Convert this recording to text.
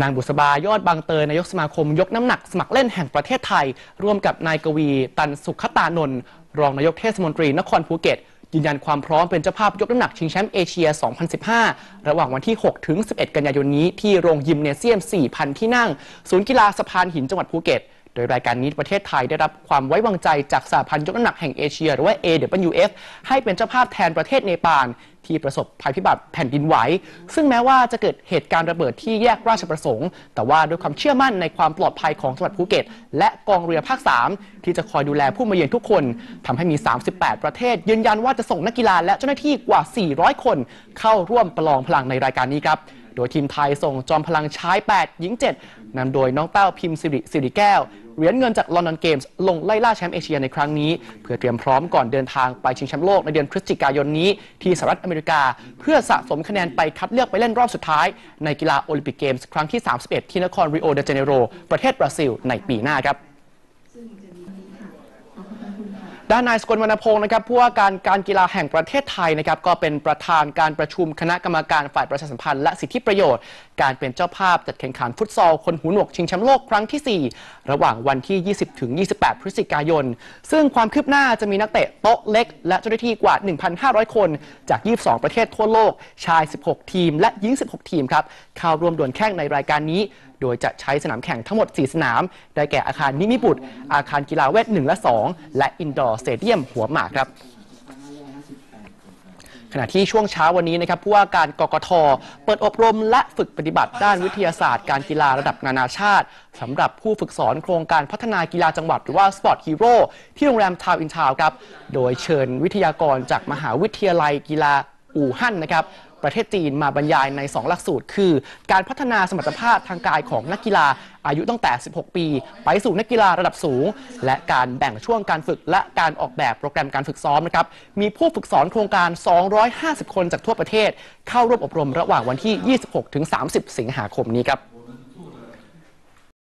นางบุษบายอดบางเตยนายกสมาคม ยกน้ำหนักสมัครเล่นแห่งประเทศไทย ร่วมกับนายกวี ตันสุขตานนท์รองนายกเทศมนตรีนครภูเก็ต ยืนยันความพร้อมเป็นเจ้าภาพยกน้ำหนักชิงแชมป์เอเชีย 2015 ระหว่างวันที่ 6 ถึง 11 กันยายนนี้ที่โรงยิมเนเซียม 4,000 ที่นั่ง ศูนย์กีฬาสะพานหินจังหวัดภูเก็ต ดยรายการนี้ประเทศไทยได้รับความไว้วางใจจากสหพันธ์ยกน้ำหนักแห่งเอเชีย หรือว่า AWF ให้เป็นเจ้าภาพแทนประเทศเนปาลที่ประสบภัยพิบัติแผ่นดินไหว ซึ่งแม้ว่าจะเกิดเหตุการณ์ระเบิดที่แยกราชประสงค์ แต่ว่าด้วยความเชื่อมั่นในความปลอดภัยของจังหวัดภูเก็ต และกองเรือภาค 3 ที่จะคอยดูแลผู้มาเยือนทุกคนทำให้มี 38 ประเทศ ยืนยันว่าจะส่งนักกีฬาและเจ้าหน้าที่กว่า 400 คน เข้าร่วมประลองพลังในรายการนี้ครับ โดยทีมไทยส่งจอมพลังชาย 8 หญิง 7นำโดยน้องเต้าพิมพ์สิริสิริแก้วเหรียญเงินจากลอนดอนเกมส์ลงไล่ล่าแชมป์เอเชียในครั้งนี้ เพื่อเตรียมพร้อมก่อนเดินทางไปชิงแชมป์โลกในเดือนพฤศจิกายนนี้ที่สหรัฐอเมริกา เพื่อสะสมคะแนนไปคัดเลือกไปเล่นรอบสุดท้าย ในกีฬาโอลิมปิกเกมส์ครั้งที่ 31 ที่นครริโอเดจาเนโรประเทศบราซิลในปีหน้าครับ ด้านนายสกลวรรณพงศ์นะครับผู้ว่าการการกีฬาแห่งประเทศไทยนะครับก็เป็นประธานการประชุมคณะกรรมการฝ่ายประชาสัมพันธ์และสิทธิประโยชน์ การเป็นเจ้าภาพจัดแข่งขันฟุตซอล คนหูหนวกชิงแชมป์โลกครั้งที่ 4 ระหว่างวันที่ 20 ถึง 28 พฤศจิกายน ซึ่งความคืบหน้าจะมีนักเตะโต๊ะเล็ก และเจ้าหน้าที่กว่า 1,500 คน จาก 22 ประเทศทั่วโลก ชาย 16 ทีม และหญิง 16 ทีมครับเข้าร่วมดวลแข่งในรายการนี้โดยจะใช้สนามแข่งทั้งหมด 4 สนาม ได้แก่อาคารนิมิบุตรอาคารกีฬาเวท 1 และ 2 และอินดอร์สเตเดียมหัวหมากครับขณะที่ช่วงเช้าวันนี้นะครับผู้ว่าการกกทเปิดอบรมและฝึกปฏิบัติด้านวิทยาศาสตร์การกีฬาระดับนานาชาติสำหรับผู้ฝึกสอนโครงการพัฒนากีฬาจังหวัดหรือว่า Sport Hero ที่โรงแรมทาวอินทาวครับ โดยเชิญวิทยากรจากมหาวิทยาลัยกีฬาอู่ฮั่นนะครับ ประเทศจีนมาบรรยายใน 2 หลักสูตร คือ การพัฒนาสมรรถภาพทางกายของนักกีฬาอายุตั้งแต่ 16 ปี ไปสู่นักกีฬาระดับสูง และการแบ่งช่วงการฝึกและการออกแบบโปรแกรมการฝึกซ้อมนะครับ มีผู้ฝึกสอนโครงการ 250 คนจากทั่วประเทศ เข้าร่วมอบรมระหว่างวันที่ 26-30 สิงหาคมนี้ครับ